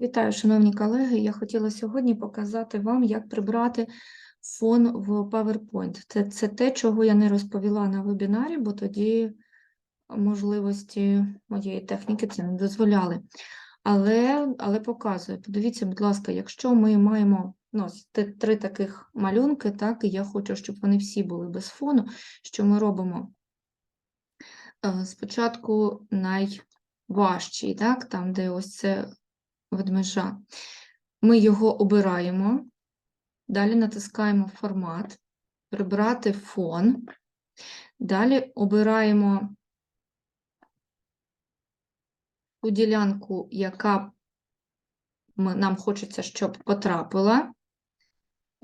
Вітаю, шановні колеги. Я хотіла сьогодні показати вам, як прибрати фон в PowerPoint. Це, це те, чого я не розповіла на вебінарі, бо тоді можливості моєї техніки це не дозволяли. Але, але показую. Подивіться, будь ласка, якщо ми маємо ну, три таких малюнки, так, і я хочу, щоб вони всі були без фону, що ми робимо? Е, Спочатку найважчий, так, там, де ось це ведмежа. Ми його обираємо, далі натискаємо формат, прибрати фон, далі обираємо ту ділянку, яка нам хочеться, щоб потрапила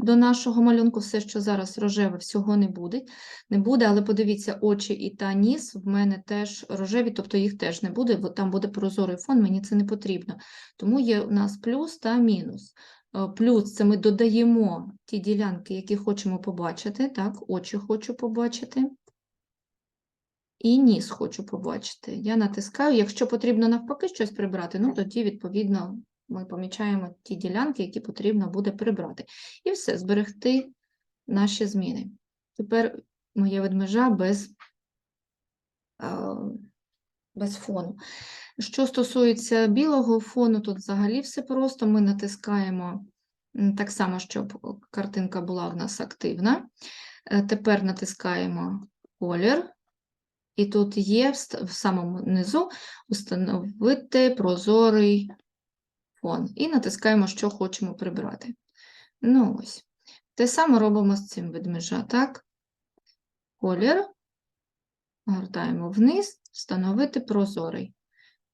до нашого малюнку. Все, що зараз рожеве, всього не буде. Не буде, але подивіться, очі і та ніс в мене теж рожеві, тобто їх теж не буде, бо там буде прозорий фон, мені це не потрібно. Тому є у нас плюс та мінус. Е, Плюс це ми додаємо ті ділянки, які хочемо побачити. Так, очі хочу побачити. І ніс хочу побачити. Я натискаю. Якщо потрібно навпаки щось прибрати, ну тоді, відповідно, ми помічаємо ті ділянки, які потрібно буде прибрати. І все, зберегти наші зміни. Тепер моє ведмежа без, е, без фону. Що стосується білого фону, тут взагалі все просто. Ми натискаємо так само, щоб картинка була в нас активна. Е, Тепер натискаємо колір. І тут є в самому низу установити прозорий фон. І натискаємо, що хочемо прибрати. Ну ось. Те саме робимо з цим ведмежа, так? Колір. Гортаємо вниз, встановити прозорий.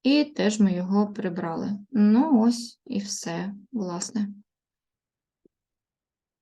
І теж ми його прибрали. Ну ось і все, власне.